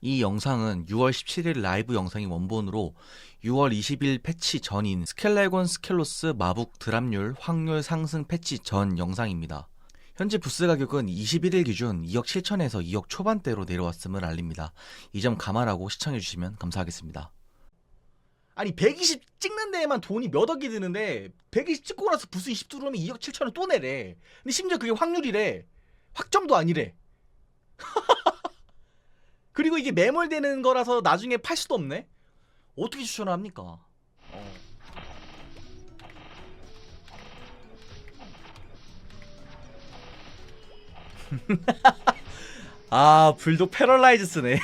이 영상은 6월 17일 라이브 영상이 원본으로 6월 20일 패치 전인 스켈레곤 스켈로스 마북 드랍률 확률 상승 패치 전 영상입니다. 현재 부스 가격은 21일 기준 2억 7천에서 2억 초반대로 내려왔음을 알립니다. 이 점 감안하고 시청해주시면 감사하겠습니다. 아니 120 찍는 데에만 돈이 몇 억이 드는데 120 찍고 나서 부수 20 들어오면 2억 7천을 또 내래. 근데 심지어 그게 확률이래. 확정도 아니래. 그리고 이게 매몰되는 거라서 나중에 팔 수도 없네. 어떻게 추천을 합니까? 어. 아 불독 패럴라이즈 쓰네.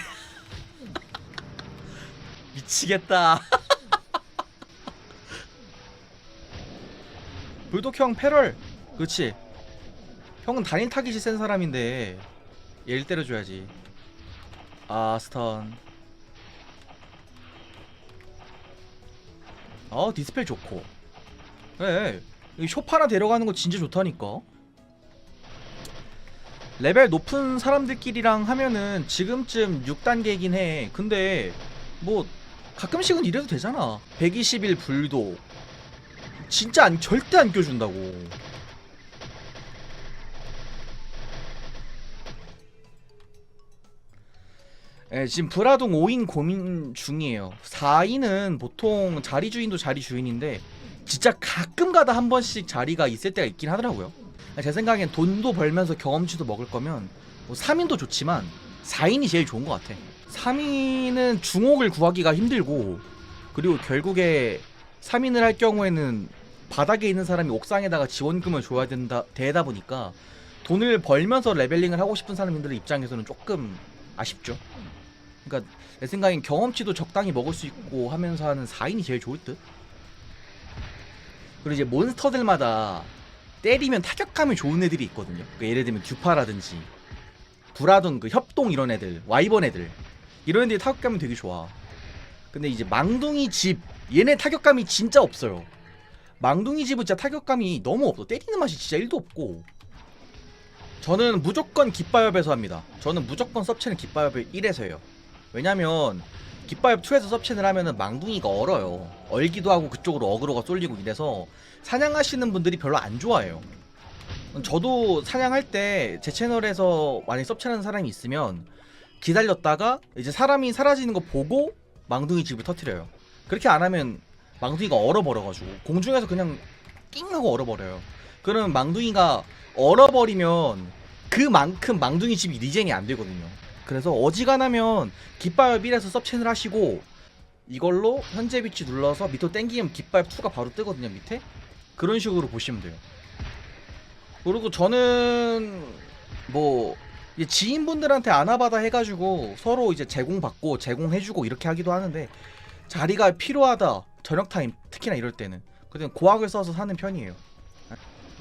미치겠다. 불독 형 패럴 그렇지 형은 단일 타깃이 센 사람인데 얘를 때려줘야지 아 스턴. 어 디스펠 좋고. 그래 이 쇼파나 데려가는 거 진짜 좋다니까. 레벨 높은 사람들끼리랑 하면은 지금쯤 6단계이긴 해. 근데 뭐 가끔씩은 이래도 되잖아. 121 불도. 진짜 안 절대 안 껴준다고. 예, 지금 브라동 5인 고민 중이에요. 4인은 보통 자리 주인도 자리 주인인데 진짜 가끔 가다 한 번씩 자리가 있을 때가 있긴 하더라고요. 제 생각엔 돈도 벌면서 경험치도 먹을 거면 뭐 3인도 좋지만 4인이 제일 좋은 것 같아. 3인은 중옥을 구하기가 힘들고 그리고 결국에 3인을 할 경우에는 바닥에 있는 사람이 옥상에다가 지원금을 줘야 된다 되다 보니까 돈을 벌면서 레벨링을 하고 싶은 사람들 입장에서는 조금 아쉽죠. 그러니까 내 생각엔 경험치도 적당히 먹을 수 있고 하면서 하는 4인이 제일 좋을 듯. 그리고 이제 몬스터들마다 때리면 타격감이 좋은 애들이 있거든요. 그러니까 예를 들면 듀파라든지 브라돈 그 협동 이런 애들, 와이번 애들 이런 애들이 타격감이 되게 좋아. 근데 이제 망둥이 집 얘네 타격감이 진짜 없어요. 망둥이 집은 진짜 타격감이 너무 없어. 때리는 맛이 진짜 1도 없고. 저는 무조건 깃바엽에서 합니다. 저는 무조건 섭체는 깃바엽을 1에서 해요. 왜냐면 깃바엽 2에서 섭체를 하면은 망둥이가 얼어요. 얼기도 하고 그쪽으로 어그로가 쏠리고 이래서 사냥하시는 분들이 별로 안 좋아해요. 저도 사냥할 때 제 채널에서 만약 섭체하는 사람이 있으면 기다렸다가 이제 사람이 사라지는 거 보고 망둥이 집을 터트려요. 그렇게 안 하면 망둥이가 얼어버려가지고 공중에서 그냥 낑 하고 얼어버려요. 그러면 망둥이가 얼어버리면 그만큼 망둥이 집이 리젠이 안 되거든요. 그래서 어지간하면 깃발 1에서 섭첸을 하시고 이걸로 현재 위치 눌러서 밑으로 당기면 깃발 2가 바로 뜨거든요 밑에 그런 식으로 보시면 돼요. 그리고 저는 뭐 지인분들한테 아나바다 해가지고 서로 이제 제공받고 제공해주고 이렇게 하기도 하는데 자리가 필요하다 저녁 타임 특히나 이럴 때는 그때 고학을 써서 사는 편이에요.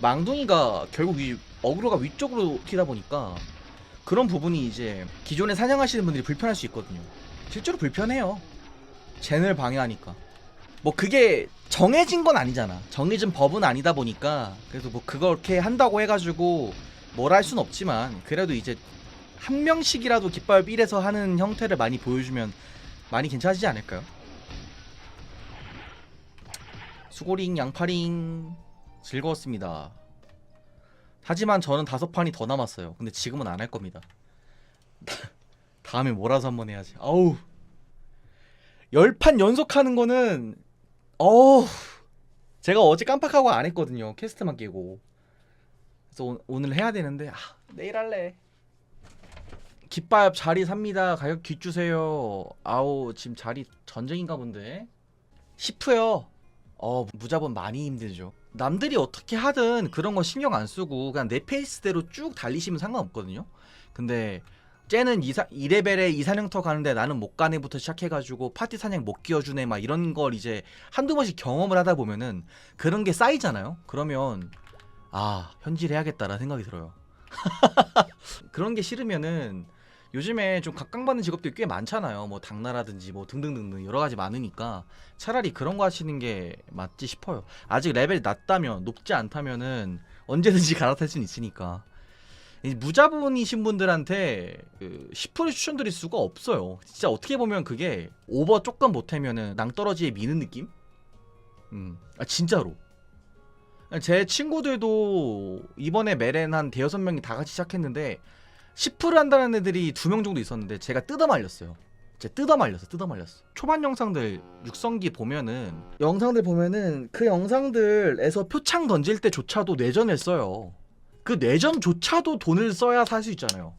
망둥이가 결국 이 어그로가 위쪽으로 튀다 보니까 그런 부분이 이제 기존에 사냥하시는 분들이 불편할 수 있거든요. 실제로 불편해요. 젠을 방해하니까. 뭐 그게 정해진 건 아니잖아. 정해진 법은 아니다 보니까 그래서 뭐 그렇게 한다고 해가지고 뭘 할 순 없지만 그래도 이제 한 명씩이라도 깃발 1에서 하는 형태를 많이 보여주면 많이 괜찮아지지 않을까요? 수고링 양파링 즐거웠습니다. 하지만 저는 다섯 판이 더 남았어요. 근데 지금은 안 할 겁니다. 다음에 몰아서 한번 해야지. 아우. 열 판 연속 하는 거는 어우. 제가 어제 깜빡하고 안 했거든요. 캐스트만 깨고. 그래서 오, 오늘 해야 되는데 아, 내일 할래. 깃밥 자리 삽니다. 가격 뒷 주세요. 아우 지금 자리 전쟁인가 본데. 10요. 어 무자본 많이 힘들죠. 남들이 어떻게 하든 그런 거 신경 안 쓰고 그냥 내 페이스대로 쭉 달리시면 상관없거든요. 근데 쟤는 이사, 2레벨에 이사냥터 가는데 나는 못 가네부터 시작해가지고 파티 사냥 못 끼워주네 막 이런 걸 이제 한두 번씩 경험을 하다 보면은 그런 게 쌓이잖아요. 그러면 아 현질 해야겠다라는 생각이 들어요. 그런 게 싫으면은 요즘에 좀 각광받는 직업들이 꽤 많잖아요. 뭐 당나라든지 뭐 등등등등 여러 가지 많으니까 차라리 그런 거 하시는 게 맞지 싶어요. 아직 레벨이 낮다면 높지 않다면은 언제든지 갈아탈 수는 있으니까. 이 무자본이신 분들한테 그 10% 추천드릴 수가 없어요. 진짜 어떻게 보면 그게 오버 조금 못하면은 낭떠러지에 미는 느낌? 음, 아 진짜로. 제 친구들도 이번에 메렌 한 대여섯 명이 다 같이 시작했는데 10% 한다는 애들이 두 명 정도 있었는데 제가 뜯어 말렸어요. 제가 뜯어 말렸어, 뜯어 말렸어. 초반 영상들 육성기 보면은 영상들 보면은 그 영상들에서 표창 던질 때조차도 뇌전을 써요. 그 뇌전조차도 돈을 써야 살 수 있잖아요.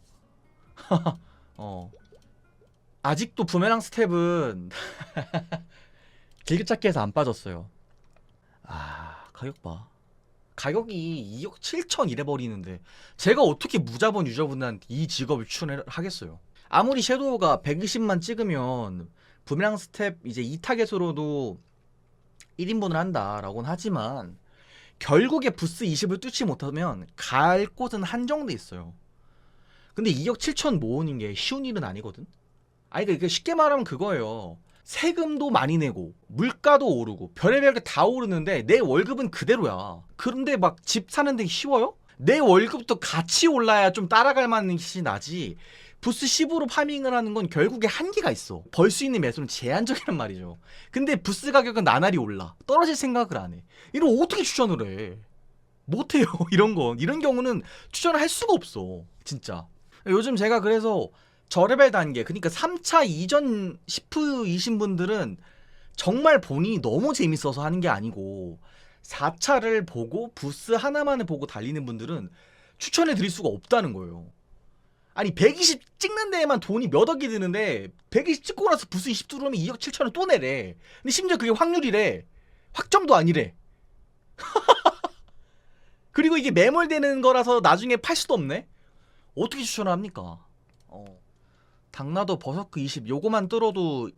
어. 아직도 부메랑 스텝은 길게 해서 안 빠졌어요. 아, 가격 봐. 가격이 2억 7천 이래 버리는데 제가 어떻게 무자본 유저분한테 이 직업을 추천을 하겠어요. 아무리 섀도우가 120만 찍으면 부메랑 스텝 이제 2타겟으로도 1인분을 한다라고는 하지만 결국에 부스 20을 뚫지 못하면 갈 곳은 한정돼 있어요. 근데 2억 7천 모으는 게 쉬운 일은 아니거든. 아니 그러니까 쉽게 말하면 그거예요. 세금도 많이 내고 물가도 오르고 별의별 게 다 오르는데 내 월급은 그대로야. 그런데 막 집 사는 데 쉬워요? 내 월급도 같이 올라야 좀 따라갈 만한 것이 나지. 부스 10으로 파밍을 하는 건 결국에 한계가 있어. 벌 수 있는 매수는 제한적이란 말이죠. 근데 부스 가격은 나날이 올라. 떨어질 생각을 안 해. 이런 어떻게 추천을 해? 못해요. 이런 건. 이런 경우는 추천을 할 수가 없어. 진짜. 요즘 제가 그래서 저레벨 단계, 그러니까 3차 이전 10이신 분들은 정말 본인이 너무 재밌어서 하는 게 아니고 4차를 보고 부스 하나만을 보고 달리는 분들은 추천해 드릴 수가 없다는 거예요. 아니 120 찍는 데에만 돈이 몇 억이 드는데 120 찍고 나서 부스 20 들어오면 2억 7천을 또 내래. 근데 심지어 그게 확률이래. 확정도 아니래. 그리고 이게 매몰되는 거라서 나중에 팔 수도 없네. 어떻게 추천을 합니까? 어. 당나도 버서크 20 요거만 뚫어도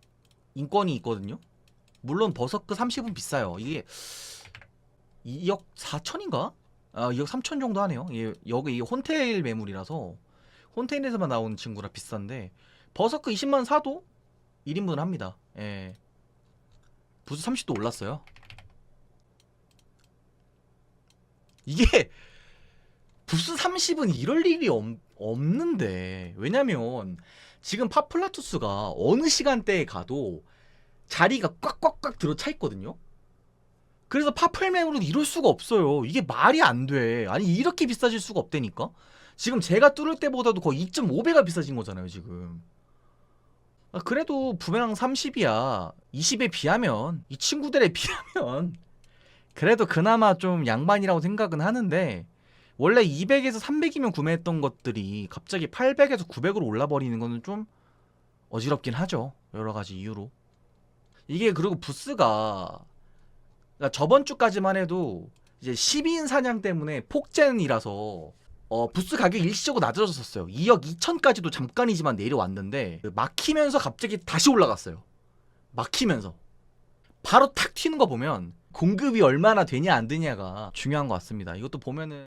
인권이 있거든요. 물론 버서크 30은 비싸요. 이게 2억 4천인가? 아, 2억 3천 정도 하네요. 예, 여기 이 혼테일 매물이라서 혼테일에서만 나오는 친구라 비싼데 버서크 20만 사도 1인분 합니다. 예. 부스 30도 올랐어요. 이게 부스 30은 이럴 일이 없, 없는데 왜냐면 지금 파플라투스가 어느 시간대에 가도 자리가 꽉꽉꽉 들어차 있거든요. 그래서 파플mem으로 이럴 수가 없어요. 이게 말이 안 돼. 아니 이렇게 비싸질 수가 없다니까. 지금 제가 뚫을 때보다도 거의 2.5배가 비싸진 거잖아요, 지금. 아, 그래도 부메랑 30이야. 20에 비하면 이 친구들에 비하면 그래도 그나마 좀 양반이라고 생각은 하는데 원래 200에서 300이면 구매했던 것들이 갑자기 800에서 900으로 올라버리는 거는 좀 어지럽긴 하죠. 여러 가지 이유로. 이게 그리고 부스가 그러니까 저번 주까지만 해도 이제 12인 사냥 때문에 폭젠이라서 어, 부스 가격이 일시적으로 낮아졌었어요. 2억 2천까지도 잠깐이지만 내려왔는데 그 막히면서 갑자기 다시 올라갔어요. 막히면서 바로 탁 튀는 거 보면 공급이 얼마나 되냐 안 되냐가 중요한 것 같습니다. 이것도 보면은